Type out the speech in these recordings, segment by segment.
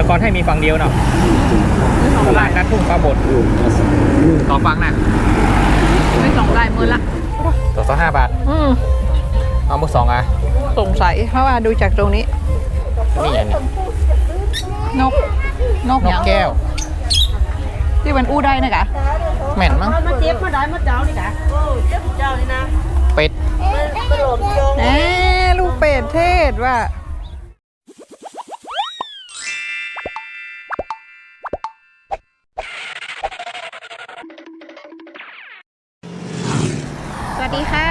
แต่ก่อนให้มีฝั่งเดียวเนาะตลาดนัดทุ่งปลาบดต่อฟังนะไม่สองลายมือละต่อสองห้าบาท อืมเอามือสองอะสงสัยเพราะว่าดูจากตรงนี้ นี่อย่างนี้นก นกนอกย่างแก้ว ที่มันอู้ได้นะกะแม่นมั้งมาเจ็บมาได้มาเจ้านี่กะโอ้เจ็บเจ้านี่นะ เป็ดกระโดดโยงเอ๊ะลูกเป็ดเทศว่า สวัสดีค่ะ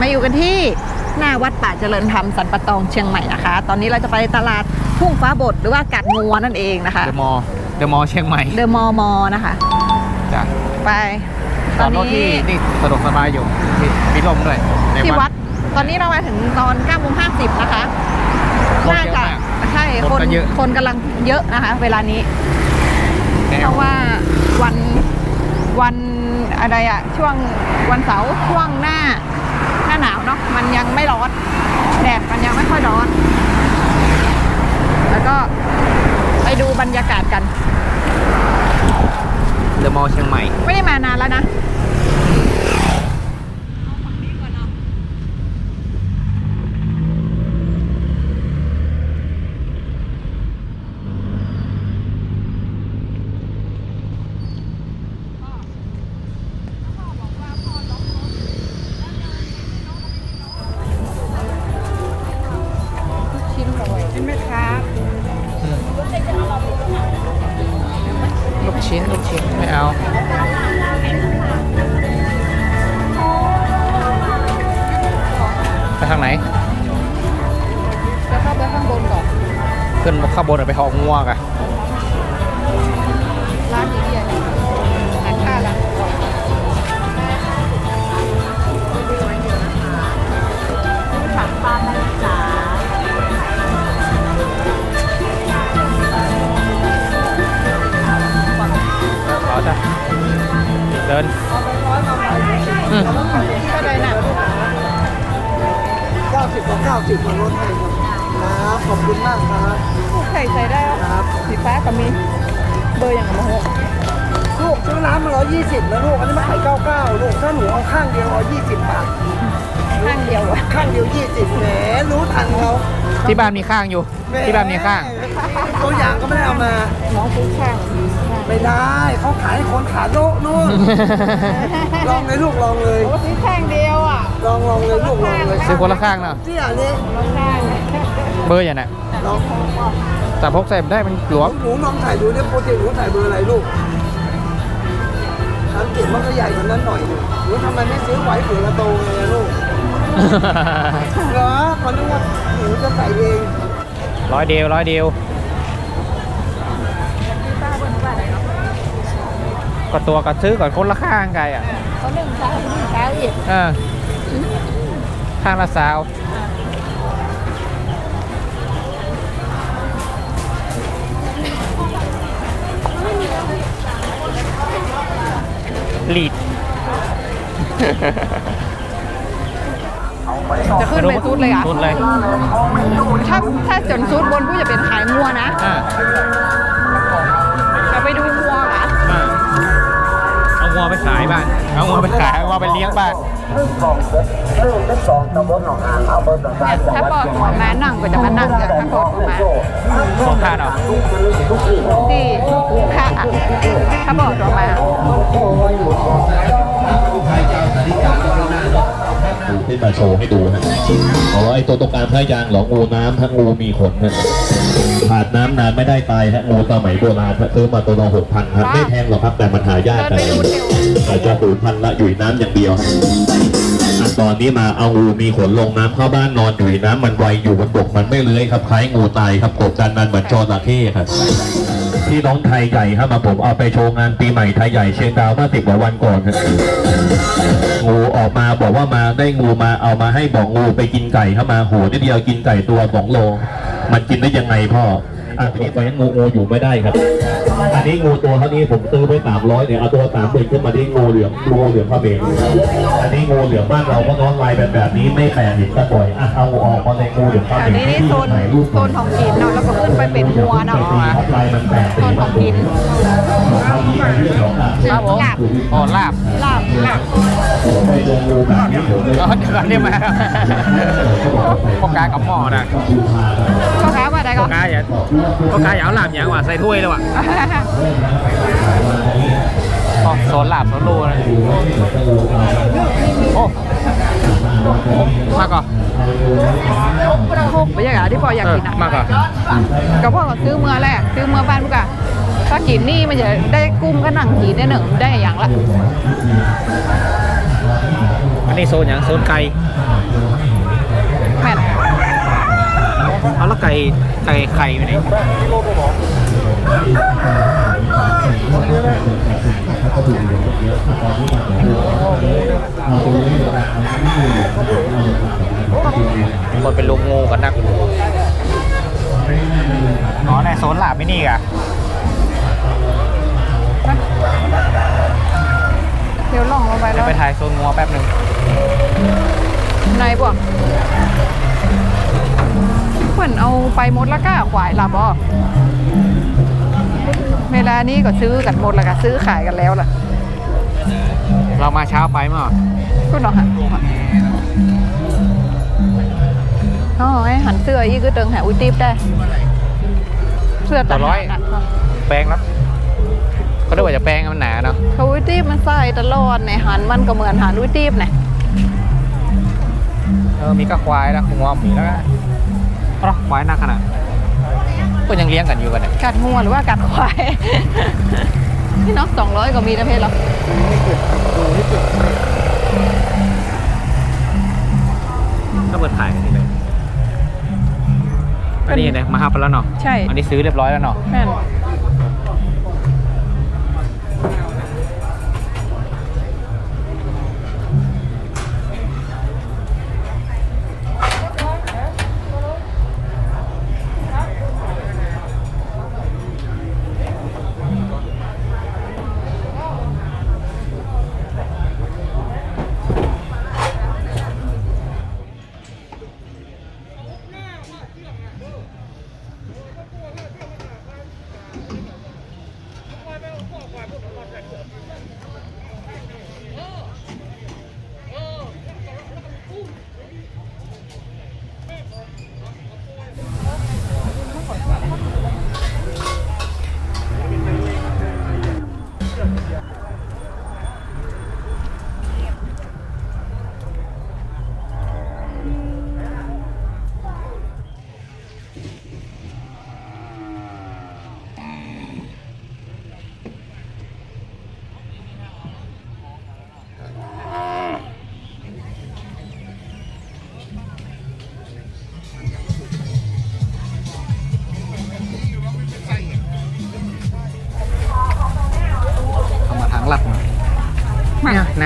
มาอยู่กันที่หน้าวัดป่าเจริญธรรมสันปะตองเชียงใหม่นะคะ ตอนนี้เราจะไปตลาดทุ่งฟ้าบดหรือว่ากัดงัวนั่นเองนะคะ เดอะมอลล์เดอะมอลล์เชียงใหม่เดอะมอมอนะคะ จ้ะไปตอนรถที่นี่สะดวกสบายอยู่มีมีลมด้วยในที่วัด ตอนนี้เรามาถึงตอน9โมง50นะคะ รถน่าเยอะจะมาก ใช่รถคนก็เยอะ คนกำลังเยอะนะคะ เวลานี้ แนเพวราะว่าวันวัน อะไรอะช่วงวันเสาร์ช่วงหน้า ชิ้นลูกชิ้นไม่เอาไปทางไหนจะเข้าไปข้างบนก่อนขึ้นข้างบนเอาไปหอกงัวกันร้านนี้เนี่ย เดินอืมก็ได้นะเก้าสิบกับเก้าสิบมาลดให้ครับครับขอบคุณมากครับไข่ใส่ได้ครับสีฟ้ากับมีเบอร์อย่างละหกลูกซื้อน้ำมาร้อยยี่สิบนะลูกอันนี้มาขายเก้าเก้าลูกถ้าหนูเอาข้างเดียวร้อยยี่สิบบาทข้างเดียวอะข้างเดียวยี่สิบแหมรู้ทันเขาที่บ้านมีข้างอยู่แหมที่บ้านมีข้าง ตัวอย่างก็ไม่ได้เอามา น้องซื้อข้างไม่ได้เขาขายให้คนขาโลนู่น ลองเลยลูกลองเลย โอ้ซื้อข้างเดียวอะ ลองลองเลยลูกลองเลยซื้อคนละข้างเนาะเที่ยนี่ข้างเบอร์อย่างน่ะลองแต่พกใส่ได้มันหลวมหนูลองถ่ายดูเนี่ยโปรตีนหนูถ่ายเบอร์อะไรลูกสังเกตมันก็ใหญ่กว่านั้นหน่อยหนึ่งหนูทำไมไม่ซื้อไหวเผื่อละโตเลยอะลูกเหรอคนนึกว่าหนูจะใส่เอง ร้อยเดียวร้อยเดียวป้าเบอร์หนูว่าอะไรเนาะก็ตัวก็ซื้อก่อนคนละข้างไกอะเขาหนึ่งเช้าหนึ่งเช้าอีกเออข้างละสาวลีด จะขึ้นไปซูดเลยอะ สุดเลย ถ้าถ้าจนซูดบนผู้จะเป็นขายงัวนะอ่าจะไปดูงัวอะอ่าเอางัวไปขายบ้านเอางัวไปขายเอางัวไปเลี้ยงบ้านเนี่ยถ้าปอดหัวมานั่งก็จะมานั่งจากถ้าปอดหัวมาสองข้างเหรอที่ค่ะถ้าปอดหัวมาขึ้ นมาโชว์ให้ดูฮะอ๋อไอตัวตรงกลางพระยางเหรองูน้ำฮะงูมีขนฮะขาดน้ำนานไม่ได้ตายฮะงูสมัยโบราณฮะซื้อมาตัวละหกพันครับไม่แพงหรอกครับแต่มันหายากเดินไปดูเร็วอาจจะสูญพันธุ์ละอยู่ในน้ำอย่างเดียวฮะอันตอนนี้มาเอางูมีขนลงน้ำเข้าบ้านนอนอยู่ในน้ำมันไวอยู่บนบกมันไม่เลื้อยครับคล้ายงูตายครับกบดันนันเหมือนจระเข้ครับ พี่น้องไทยใหญ่ครับมาผมเอาไปโชว์งานปีใหม่ไทยใหญ่เชียงดาวเมื่อสิบกว่าวันก่อนงูออกมาบอกว่ามาได้งูมาเอามาให้บอกงูไปกินไก่เข้ามาโหนิดเดียวกินไก่ตัวสองโล มันกินได้ยังไงพ่อ อะทีนี้ไปงูงูอยู่ไม่ได้ครับ อันนี้งูตัวเท่านี้ผมซื้อไปสามร้อยเนี่ยเอาตัวสามเด็กขึ้นมาที่งูเหลือมงูเหลือมพระเบงอันนี้งูเหลือมบ้านเราก็น้องลายแบบแบบนี้ไม่แปลกอีกสักบ่อยอะเอาออกมาในงูเหลือมพระแถเบวงนี้นี่โซนโซนของกินเนาะแล้วก็ขึ้นไปเป็นหัวเนาะลายมันแปลกโซนของกินเอาดีไปเรื่องของอะครับผมลาบโอ้ลาบลาบลาบไปลงงูแบบนี้ผมเลยเออเดี๋ยวก่อนนี่มาพวกกากับหม้อนะพ่อค้าว่าอะ ไรพก็วกกาอย่าพวกกาอย่าเอาลาบอย่างว่ะใส่ถ้วยเลยว่ะอ๋อโซนลาบโซนรูนะโอ้มาก่อนไม่ใช่เหรอที่พ่ออยากเออกินอะมาก่อนก็พ่อก็ซื้อเมื่อแรกซื้อเมื่อบ้านพุกอะถ้ากินนี่มันจะได้กุ้งก็หนังกินได้หนึ่งได้อย่างละอันนี้โซนอย่างโซนไก่แม่นเอาแล้วไก่ ไก่ไข่ไปไหนคนเป็นลูกงูกันนักอ๋อในโซนหลาบไม่นี่กะเดี๋ยวล่องลงไปเดี๋แล้ยวไปถ่ายโซนงัวแป๊บหนึ่งในพวก เหมือนเอาไปหมดแล้วก็ขวายหลับอะเวลานี้ก็ซื้อกันหมดแล้วก็ซื้อขายกันแล้วล่ะ เรามาเช้าไปมั้งคุณเนาะฮะอ๋อไอหันเสื้ออีกก็เติงหาอุ้ยติ๊บได้ เสื้อตัดร้อยแปลงแล้วเขาเรียกว่าจะแปลงมันหนาเนาะเขาอุ้ยติ๊บมันใส่ตลอดในหันมันก็เหมือนหันอุ้ยติ๊บเนี่ยเออมีก็ควายแล้วงัวหมีแล้ว ก็เอ้าควายหนักขนาดก็ยังเลี้ยงกันอยู่กันเนี่ยกัดงัวหรือว่ากัดควายพี่น้องสองร้อยก็มีนะเพชรเหรอถ้าเปิดขายกันนี่เลยอันนี้เนี่ยมาหับไปแล้วเนาะใช่ อันนี้ซื้อเรียบร้อยแล้วเนาะแม่น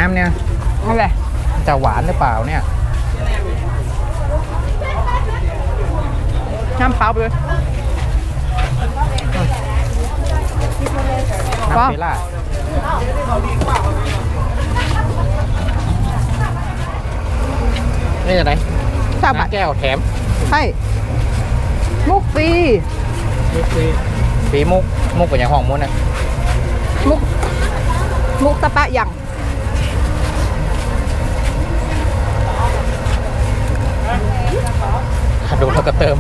นี่ยน้ำเนี่ยอะไรจะหวานหรือเปล่าเนี่ยน้ำเปล่าไปเลยว้าวน้ำเปล่านี่จะไหนสามบาทน้ำแก้วแถมใช่มุกฟรีปีมุก มุกเป็นอย่างห้องมุกนะมุก มุกตะปะยัง ดูแล้วก็เติม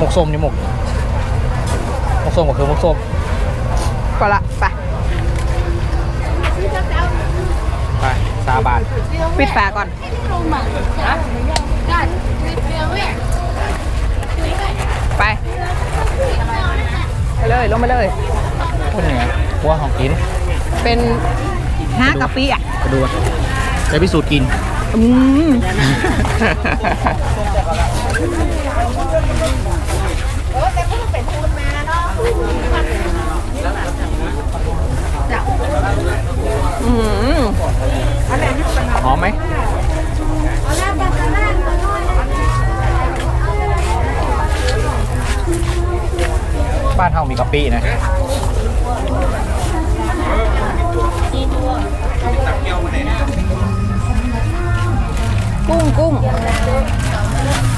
มุกส้มนี่มุกมุกส้มก็คือมุกส้มก็ละไปไปสาบาทปิดฝาก่อนไปไปเลยลงไปเลยพูดยังไงหัวของกิน เป็น ฮะกะปิอะกระดูกจะพิสูจน์กิน อืมอืมหอมไหมบ้านเฮามีกะปินะ กุ้งกุ้ง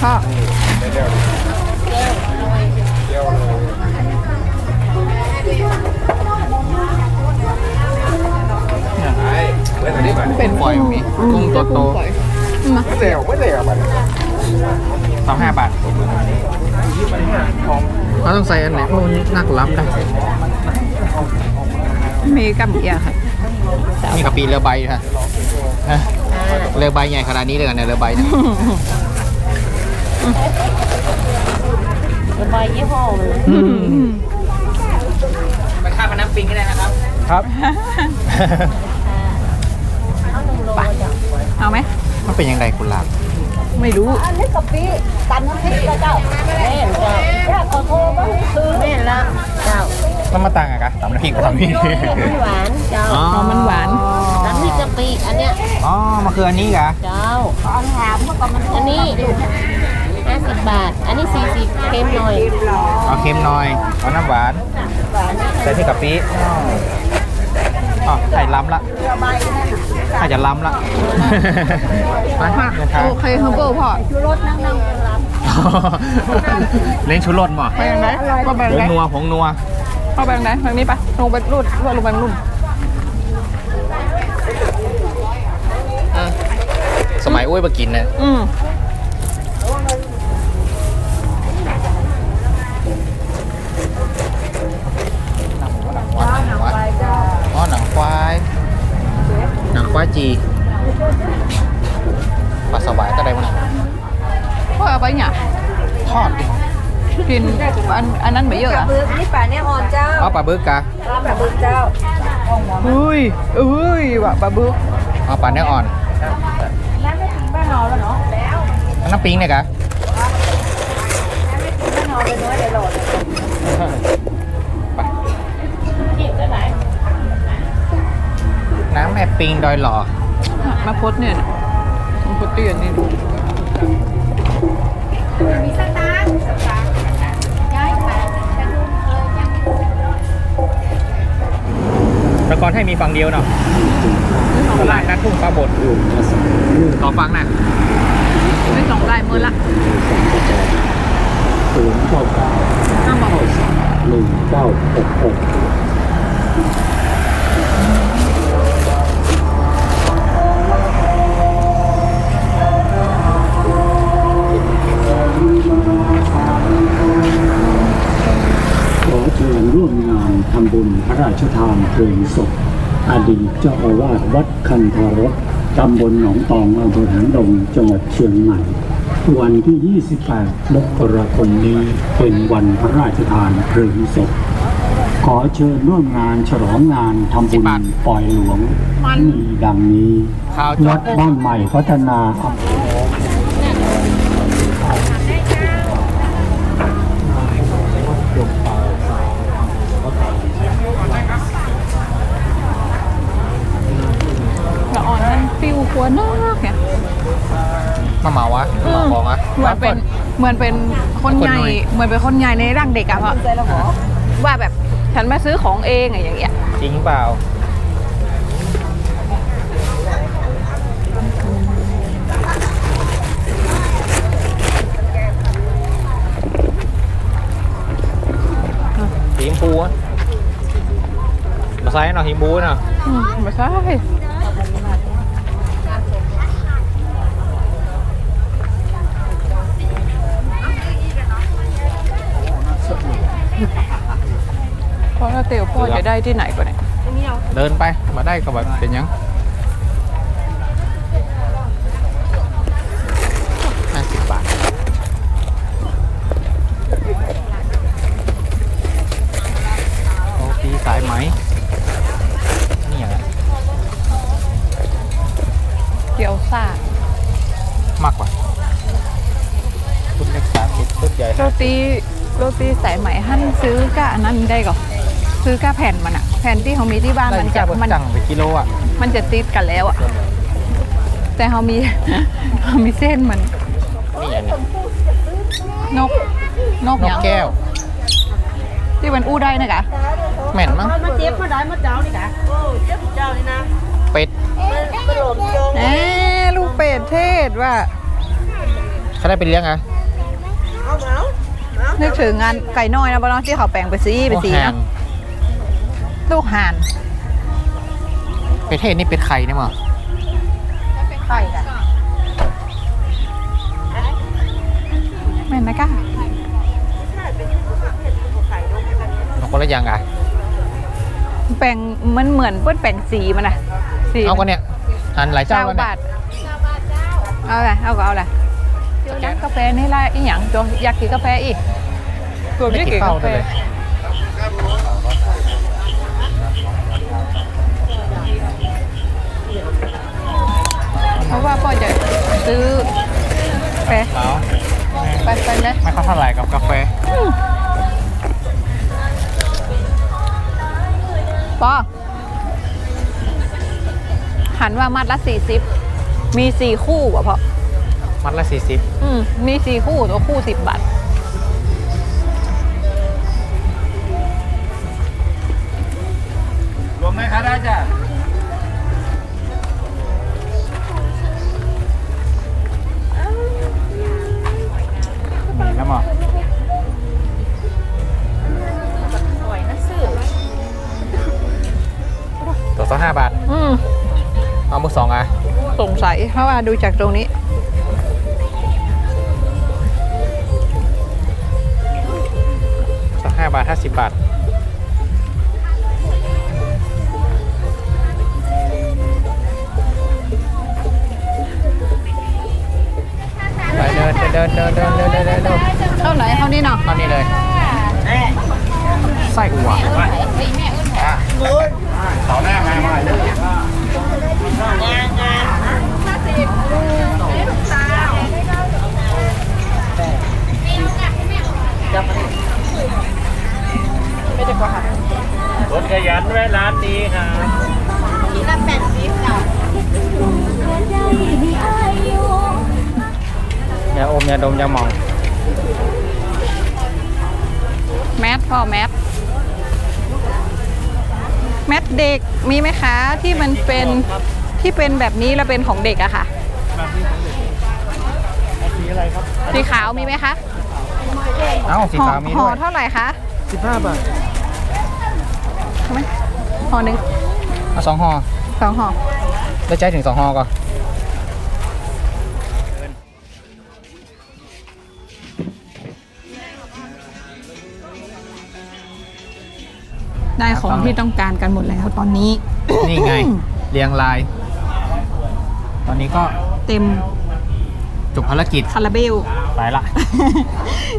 พ่อเป็นฝอยมีกุ้งโตโตมาเดี๋ยวไม่เดี๋ยวมันสองห้าบาทเขาต้องใส่อันไหนโอ้ยนักล้ำได้ มีกับเอียค่ะนี่กะปิเรือใบค่ะฮะเรือใบใหญ่ขนาดนี้เลยกันเนี่ยเรือใบเนี่ยระบายยี่ห้อมันเลยไปข้ามน้ำปิงก็ได้นะครับ ครับเอาหนึ่งโลจ้ะเอาไหมมันเป็นยังไงคุณลาบไม่รู้อันนี้กะปิตันน้ำพริกก็เจ้าแม่นเจ้าอยากขอโทษก็ซื้อแม่นละเจ้า มันมาต่างกันกะตำน้ำพริกกับตำพริกมันหวานเจ้าอ๋อมันหวานน้ำพริกกะปิอันเนี้ยอ๋อมันคืออันนี้กะเจ้าเอาถามเมื่อก่อนมันอันนี้ห้าสิบบาท อันนี้สี่สิบเค็มหน่อยเอาเค็มหน่อยเอาน้ำหวานหวานใส่ที่กะปิอ๋อไข่ล้ำละไข่จะล้ำละมานะครับโอเคเฮอร์เบิลพ่อชูรสนั่งนั่งรับเล่นชุดรถหมอไปยังไงก็ไปผยังงไงนัวผงนัว เข้าไปยังไงทางนี้ปะลงไปรูดลงไปรุ่นสมัยอุ้ยมากินเนี่ยอืมอ๋อหนังควายอ๋อหนังควาย หนังควายจี กินอันอันนั้นไม่เยอะอะบึกนี่ป่าเนี่ยอ่อนเจ้าเอาปลาบึกกะปลาบึกเจ้าอุ้ยอุ้ยว่ะบะบึกเอาปลาเนื้ออ่อนแล้วไม่ถึงบ้านเราแล้วเนาะแล้วเอาน้ำปิงเนี่ยกะบ้านเราไปน้อยเดี๋ยวโหลดไปน้ำแม่ปิงดอยหล่อมาพดเนี่ยนะมาพดเตียนนี่มีสต ให้มีฝั่งเดียวเนาะตลาดนัดทุ่งปลาบดต่อฟังนะไม่สองลายมือละศูนย์เก้าเก้าห้ามบอกหนึ่งเก้าหกหกขอเชิญร่วมงานทำบุญพระราชทานเพลิงศพ อดีตเจ้าอาวาสวัดคันธารสตำบลหนองตองอำเภอหางดงจังหวัดเชียงใหม่ วันที่ 28 มกราคมนี้เป็นวันพระราชทานเพลิงศพ ขอเชิญร่วมงานฉลองงานทำบุญปล่อยหลวงมีดังนี้ข้าวจอวัดดบ้านใหม่พัฒนา มาเหมาวะมาเหมาของอะเหมือนเป็นเหมือนเป็นคนใหญ่คนหน่อยเหมือนเป็นคนใหญ่ในร่างเด็กอะพ่อว่าแบบฉันมาซื้อของเองอะอย่างเงี้ยจริงเปล่าหิมพูอะมาใส่หน่อยหิมพูเนาะอืมไม่ใช่ เพราะถ้าเตียวพ่อจะได้ที่ไหนก่อนเนี่ยเดินไปมาได้ก็แบบเป็นหยัง โรตีสายไหมหั่นซื้อกะอันนั้นได้ก่อนซื้อกะแผ่นมันอะแผ่นที่เขามีที่บ้านได้มันที่จะจะมันจังไปกิโลอะมันจะติดกันแล้วอะแต่เขามีเขามีเส้นมันนี่อันนี้นกนกนอกย่างแก้ว ที่มันอู้ได้นะกะแม่นมั้งมาเจ็บมาได้มาเจ้านี่กะโอ้เจ็บเจ้านี่นะเป็ดกระโดดโยงเอ๊ะลูกเป็ดเทศว่าเขาได้ไปเลี้ยงอะเอาเอาเอา นึกถึงงานไก่น้อยนะบ้านที่เขาแปลงไปซีไปซีโอ้ห่าเนาะนลูกห่านเป็ดเทศนี่เป็ดไข่นี่มั้งไข่อะแม่นนะกะมันคนละอย่างอะแปลงมันเหมือนเปิ้นแปลงสีมันนะสีเอากันเนี่ยหันหลายเจ้าเจ้ากันเนี่ยบาทเอาเลยเอาก็เอาเลยเดี๋ยวนะกาแฟนี่ละอีหยังตัวอยากกินกาแฟอีก ตัวไม่ได้กินกาแฟเลยเพราะว่าพ่อจะซื้อกาแฟเอาไปไปเลยไม่ค่อยเท่าไหร่กับกาแฟปอหันว่ามัดละสี่สิบมีสี่คู่อะพ่อมัดละสี่สิบอืมมีสี่คู่ตัวคู่สิบบาท บาท อืมเอามือสองอะสงสัยเพราะว่าดูจากตรงนี้สองห้าบาทห้าสิบบาท ไปเดินเดินเดินเดินเดินเดินเดินเดินเท่าไหร่เท่านี้เนาะตอนนี้เลย ไส้อั่ว ต่อหน้ามามาเลยรถขยันแวะร้านนี้ครับทีละแปดสิบเจ้ายาอมยาดมยาหมอง แมสพ่อแมส แมสเด็กมีไหมคะที่มันเป็นที่เป็นแบบนี้แล้วเป็นของเด็กอะค่ะสีขาวมีไหมคะเอ้าสีห่อขาวมีห่อด้วยเท่าไหร่คะสิบห้าบาทใช่ไหมห่อหนึ่งเอาสองห่อสองห่อได้ใจถึงสองห่อก่อน ได้ของที่ต้องการกันหมดแล้วตอนนี้ นี่ไงเรียงลาย ตอนนี้ก็เต็มจบภารกิจคาราเบลไปละ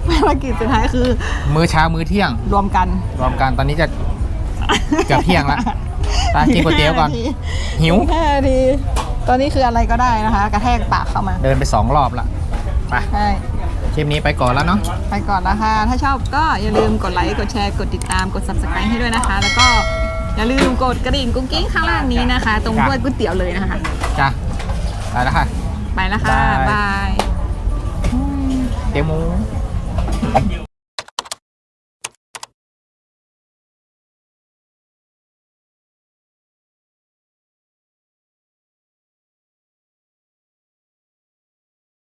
ภารกิจสุดท้ายคือ มื้อเช้ามื้อเที่ยง รวมกัน รวมกันตอนนี้จะเกือบเที่ยงละไปกินก๋วยเตี๋ยวก่อน หิวห้านาทีตอนนี้คืออะไรก็ได้นะคะ กระแทกปากเข้ามา เดินไปสองรอบละไปใช่ คลิปนี้ไปก่อนแล้วเนาะ ไปก่อนนะคะถ้าชอบก็อย่าลืมกดไลค์กดแชร์กดติดตามกด subscribe ให้ด้วยนะคะ แล้วก็อย่าลืมกดกระดิ่งกุ้งกิ้งข้างล่างนี้นะคะ ตรงด้วยก๋วยเตี๋ยวเลยนะคะ จ้ะไปแล้วค่ะ ไปแล้วค่ะบาย บาย เตี๋ยวหมูอยู่